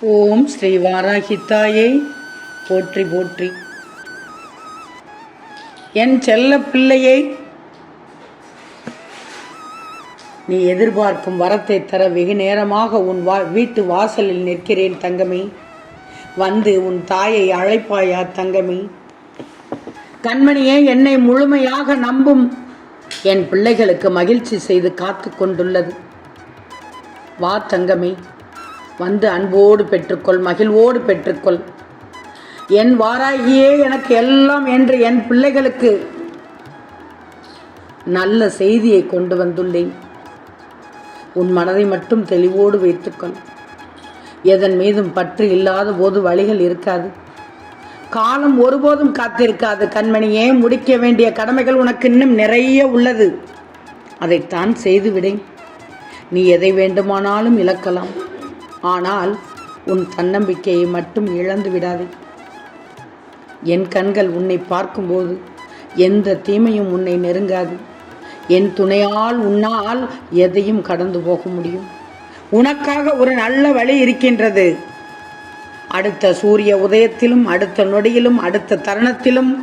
ஓம் ஸ்ரீ வாராகித்தாயை. போற்றி போற்றி. என் செல்ல பிள்ளையை நீ எதிர்பார்க்கும் வரத்தை தர வெகு நேரமாக உன் வா வீட்டு வாசலில் நிற்கிறேன் தங்கமே. வந்து உன் தாயை அழைப்பாயா தங்கமே? கண்மணியே என்னை முழுமையாக நம்பும் என் பிள்ளைகளுக்கு மகிழ்ச்சி செய்து காத்து கொண்டுள்ளது. வா தங்கமே. வந்து அன்போடு பெற்றுக்கொள் மகிழ்வோடு பெற்றுக்கொள். என் வாராகியே எனக்கு எல்லாம் என்று என் பிள்ளைகளுக்கு நல்ல செய்தியை கொண்டு வந்துள்ளேன். உன் மனதை மட்டும் தெளிவோடு வைத்துக்கொள். எதன் மீதும் பற்று இல்லாத போது வழிகள் இருக்காது. காலம் ஒருபோதும் காத்திருக்காது. கண்மணியே முடிக்க வேண்டிய கடமைகள் உனக்கு இன்னும் நிறைய உள்ளது. அதைத்தான் செய்துவிடேன். நீ எதை வேண்டுமானாலும் இழக்கலாம். ஆனால் உன் தன்னம்பிக்கையை மட்டும் இழந்து விடாதே. என் கண்கள் உன்னை பார்க்கும்போது எந்த தீமையும் உன்னை நெருங்காது. என் துணையால் உன்னால் எதையும் கடந்து போக முடியும். உனக்காக ஒரு நல்ல வழி இருக்கின்றது. அடுத்த சூரிய உதயத்திலும் அடுத்த நொடியிலும் அடுத்த தருணத்திலும்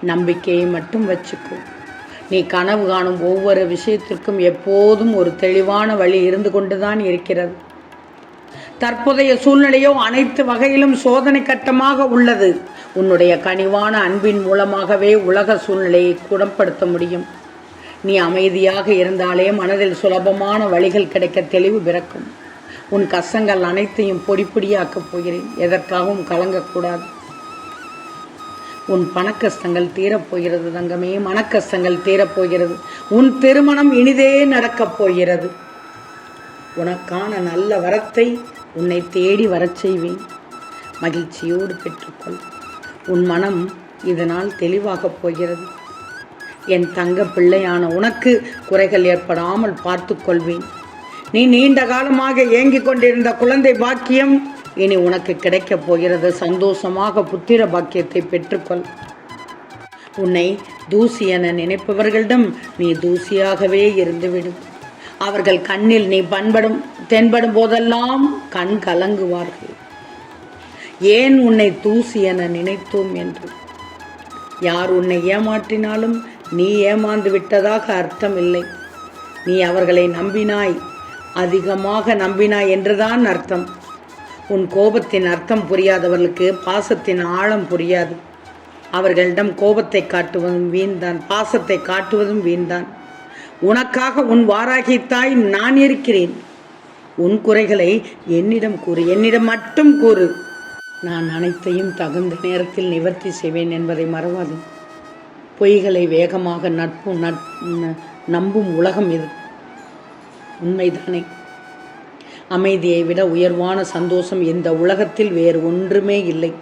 நம்பிக்கையை மட்டும் வச்சுக்கோ. நீ கனவு காணும் ஒவ்வொரு விஷயத்திற்கும் எப்போதும் ஒரு தெளிவான வழி இருந்து கொண்டுதான் இருக்கிறது. தற்போதைய சூழ்நிலையோ அனைத்து வகையிலும் சோதனை கட்டமாக உள்ளது. உன்னுடைய கனிவான அன்பின் மூலமாகவே உலக சூழ்நிலையை குணப்படுத்த முடியும். நீ அமைதியாக இருந்தாலே மனதில் சுலபமான வழிகள் கிடைக்க தெளிவு பிறக்கும். உன் கஷ்டங்கள் அனைத்தையும் பொடி பொடியாக்கப் போகிறேன். எதற்காகவும் கலங்கக்கூடாது. உன் பணக்கஷ்டங்கள் தீரப்போகிறது தங்கமே மனக்கஷ்டங்கள் தீரப்போகிறது உன் திருமணம் இனிதே நடக்கப் போகிறது. உனக்கான நல்ல வரத்தை உன்னை தேடி வரச் செய்வேன். மகிழ்ச்சியோடு பெற்றுக்கொள். உன் மனம் இதனால் தெளிவாகப் போகிறது. என் தங்க பிள்ளையான உனக்கு குறைகள் ஏற்படாமல் பார்த்து கொள்வேன். நீ நீண்ட காலமாக ஏங்கிக் கொண்டிருந்த குழந்தை பாக்கியம் இனி உனக்கு கிடைக்கப் போகிறது. சந்தோஷமாக புத்திர பாக்கியத்தை பெற்றுக்கொள். உன்னை தூசி என நினைப்பவர்களிடம் நீ தூசியாகவே இருந்துவிடும் அவர்கள் கண்ணில் நீ பண்படும் தென்படும் போதெல்லாம் கண் கலங்குவார்கள். ஏன் உன்னை தூசி என நினைத்தோம் என்று? யார் உன்னை ஏமாற்றினாலும் நீ ஏமாந்து விட்டதாக அர்த்தம் இல்லை நீ அவர்களை நம்பினாய் அதிகமாக நம்பினாய் என்றுதான் அர்த்தம். உன் கோபத்தின் அர்த்தம் புரியாதவர்களுக்கு பாசத்தின் ஆழம் புரியாது. அவர்களிடம் கோபத்தை காட்டுவதும் வீண்தான் பாசத்தை காட்டுவதும் வீண்தான். உனக்காக உன் வாராகி தாய் நான் இருக்கிறேன். உன் குறைகளை என்னிடம் கூறு என்னிடம் மட்டும் கூறு. நான் அனைத்தையும் தகுந்த நேரத்தில் நிவர்த்தி செய்வேன் என்பதை மறவாது. பொய்களை வேகமாக நட்பு நட் நம்பும் உலகம் இது. உண்மைதானே. அமைதியை விட உயர்வான சந்தோஷம் இந்த உலகத்தில் வேறு ஒன்றுமே இல்லை.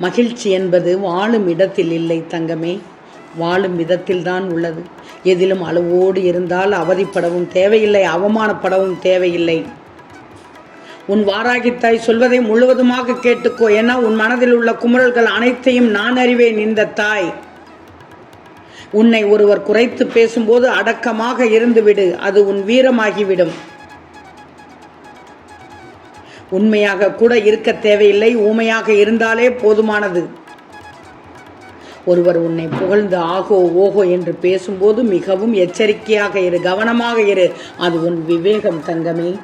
மகிழ்ச்சி என்பது வாழும் இடத்தில் இல்லை தங்கமே. வாழும் விதத்தில்தான் உள்ளது. எதிலும் அளவோடு இருந்தால் அவதிப்படவும் தேவையில்லை அவமானப்படவும் தேவையில்லை. உன் வாராகித்தாய் சொல்வதை முழுவதுமாக கேட்டுக்கோ. ஏன்னா உன் மனதில் உள்ள குமுறல்கள் அனைத்தையும் நான் அறிவேன் இந்த தாய். உன்னை ஒருவர் குறைத்து பேசும்போது அடக்கமாக இருந்துவிடு அது உன் வீரமாகிவிடும். உண்மையாக கூட இருக்க தேவையில்லை ஊமையாக இருந்தாலே போதுமானது. ஒருவர் உன்னை புகழ்ந்து ஆகோ ஓகோ என்று பேசும்போது மிகவும் எச்சரிக்கையாக இரு கவனமாக இரு. அது உன் விவேகம் தங்கமே.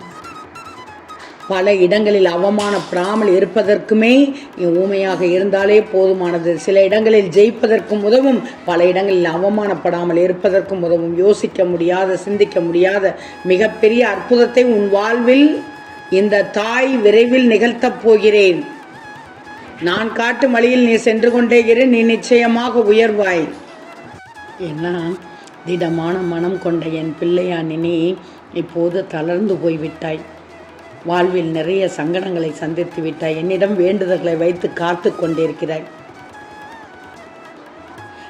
பல இடங்களில் அவமானப்படாமல் இருப்பதற்குமே ஊமையாக இருந்தாலே போதுமானது. சில இடங்களில் ஜெயிப்பதற்கும் உதவும் பல இடங்களில் அவமானப்படாமல் இருப்பதற்கும் உதவும். யோசிக்க முடியாத சிந்திக்க முடியாத மிகப்பெரிய அற்புதத்தை உன் வாழ்வில் இந்த தாய் விரைவில் நிகழ்த்தப் போகிறேன். நான் காட்டும் வழியில் நீ சென்று கொண்டே இரு நீ நிச்சயமாக உயர்வாய். ஏன்னா திடமான மனம் கொண்ட என் பிள்ளையானினி இப்போது தளர்ந்து போய்விட்டாய். வாழ்வில் நிறைய சங்கடங்களை சந்தித்து விட்டாய். என்னிடம் வேண்டுதல்களை வைத்து காத்து கொண்டிருக்கிறாய்.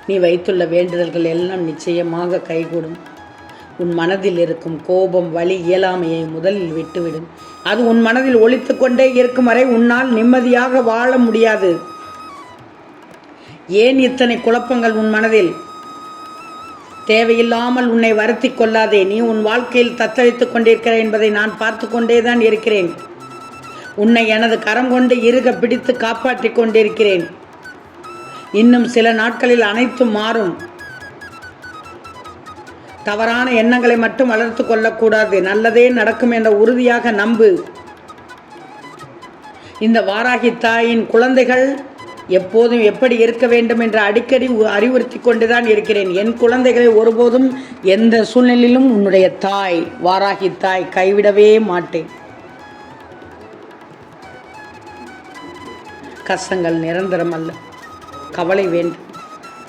நீ வைத்துள்ள வேண்டுதல்கள் எல்லாம் நிச்சயமாக கைகூடும். உன் மனதில் இருக்கும் கோபம் வலி இயலாமையை முதலில் விட்டுவிடும். அது உன் மனதில் ஒழித்து கொண்டே இருக்கும் வரை உன்னால் நிம்மதியாக வாழ முடியாது. ஏன் இத்தனை குழப்பங்கள் உன் மனதில்? தேவையில்லாமல் உன்னை வருத்தி கொள்ளாதே. நீ உன் வாழ்க்கையில் தத்தளித்துக் கொண்டிருக்கிறாய் என்பதை நான் பார்த்து கொண்டே தான் இருக்கிறேன். உன்னை எனது கரம் கொண்டு இறுக பிடித்து காப்பாற்றிக் கொண்டிருக்கிறேன். இன்னும் சில நாட்களில் அனைத்தும் மாறும். தவறான எண்ணங்களை மட்டும் வளர்த்து கொள்ளக்கூடாது. நல்லதே நடக்கும் என்ற உறுதியாக நம்பு. இந்த வாராகி தாயின் குழந்தைகள் எப்போதும் எப்படி இருக்க வேண்டும் என்று அடிக்கடி உ- அறிவுறுத்தி கொண்டுதான் இருக்கிறேன். என் குழந்தைகளை ஒருபோதும் எந்த சூழ்நிலையிலும் உன்னுடைய தாய் வாராகி தாய் கைவிடவே மாட்டேன். கஷ்டங்கள் நிரந்தரம் அல்ல. கவலை வேண்டும்.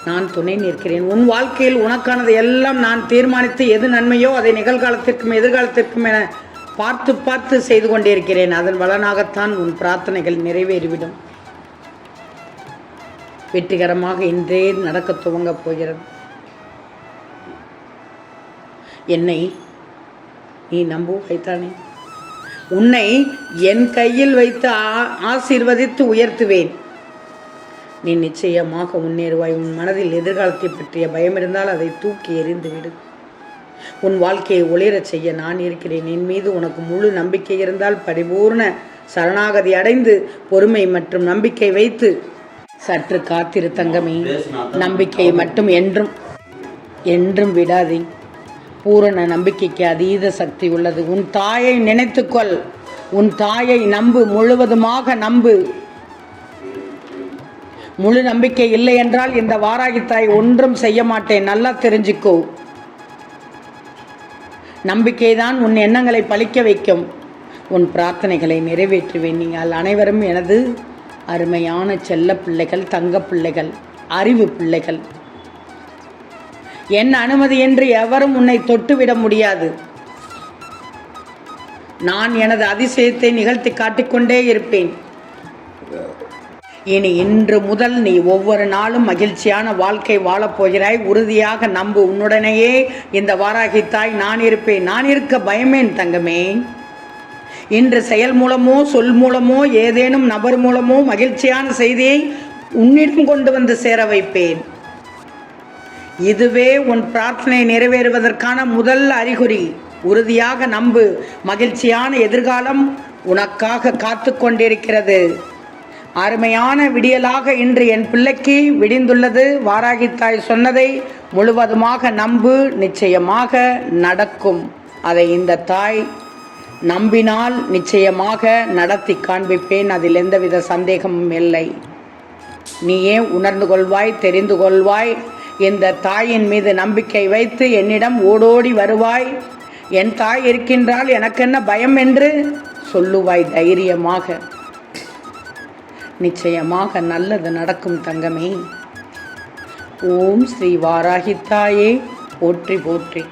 நான் துணை நிற்கிறேன். உன் வாழ்க்கையில் உனக்கானது எல்லாம் நான் தீர்மானித்து எது நன்மையோ அதை நிகழ்காலத்திற்கும் எதிர்காலத்திற்கும் என பார்த்து பார்த்து செய்து கொண்டிருக்கிறேன். அதன் பலனாகத்தான் உன் பிரார்த்தனைகள் நிறைவேறிவிடும். வெற்றிகரமாக இன்றே நடக்க துவங்கப் போகிறது. என்னை நீ நம்புவாய்த்தானே உன்னை என் கையில் வைத்து ஆ- ஆசீர்வதித்து உயர்த்துவேன். நீ நிச்சயமாக முன்னேறுவாய். உன் மனதில் எதிர்காலத்தை பற்றிய பயம் இருந்தால் அதை தூக்கி எறிந்துவிடு. உன் வாழ்க்கையை ஒளிரச் செய்ய நான் இருக்கிறேன். என் மீது உனக்கு முழு நம்பிக்கை இருந்தால் பரிபூர்ண சரணாகதி அடைந்து பொறுமை மற்றும் நம்பிக்கை வைத்து சற்று காத்திரு தங்கமே. நம்பிக்கை மட்டும் என்றும் என்றும் விடாதே. பூரண நம்பிக்கைக்கு அதீத சக்தி உள்ளது. உன் தாயை நினைத்துக்கொள். உன் தாயை நம்பு. முழுவதுமாக நம்பு. முழு நம்பிக்கை இல்லை என்றால் இந்த வாராகி தாய் ஒன்றும் செய்ய மாட்டேன். நல்லா தெரிஞ்சுக்கோ. நம்பிக்கைதான் உன் எண்ணங்களை பழிக்க வைக்கும். உன் பிரார்த்தனைகளை நிறைவேற்றுவேன். நீங்கள் அனைவரும் எனது அருமையான செல்ல பிள்ளைகள் தங்க பிள்ளைகள் அறிவு பிள்ளைகள். என் அனுமதியின்றி எவரும் உன்னை தொட்டுவிட முடியாது. நான் எனது அதிசயத்தை நிகழ்த்தி காட்டிக்கொண்டே இருப்பேன். இனி இன்று முதல் நீ ஒவ்வொரு நாளும் மகிழ்ச்சியான வாழ்க்கை வாழப்போகிறாய் உறுதியாக நம்பு உன்னுடனேயே இந்த வாராகி தாய் நான் இருப்பேன். நான் இருக்க பயமேன் தங்கமே. இன்று செயல் மூலமோ சொல் மூலமோ ஏதேனும் நபர் மூலமோ மகிழ்ச்சியான செய்தியை உன்னிடம் கொண்டு வந்து சேர வைப்பேன். இதுவே உன் பிரார்த்தனை நிறைவேறுவதற்கான முதல் அறிகுறி. உறுதியாக நம்பு மகிழ்ச்சியான எதிர்காலம் உனக்காக காத்து கொண்டிருக்கிறது. அருமையான விடியலாக இன்று என் பிள்ளைக்கு விடிந்துள்ளது. வாராகித்தாய் சொன்னதை முழுவதுமாக நம்பு நிச்சயமாக நடக்கும். அதை இந்த தாய் நம்பினால் நிச்சயமாக நடத்தி காண்பிப்பேன். அதில் எந்தவித சந்தேகமும் இல்லை. நீயே உணர்ந்து கொள்வாய் தெரிந்து கொள்வாய். இந்த தாயின் மீது நம்பிக்கை வைத்து என்னிடம் ஓடோடி வருவாய். என் தாய் இருக்கின்றால் எனக்கென்ன பயம் என்று சொல்லுவாய் தைரியமாக. நிச்சயமாக நல்லது நடக்கும் தங்கமே. ஓம் ஸ்ரீ வாராகித்தாயே. போற்றி போற்றி.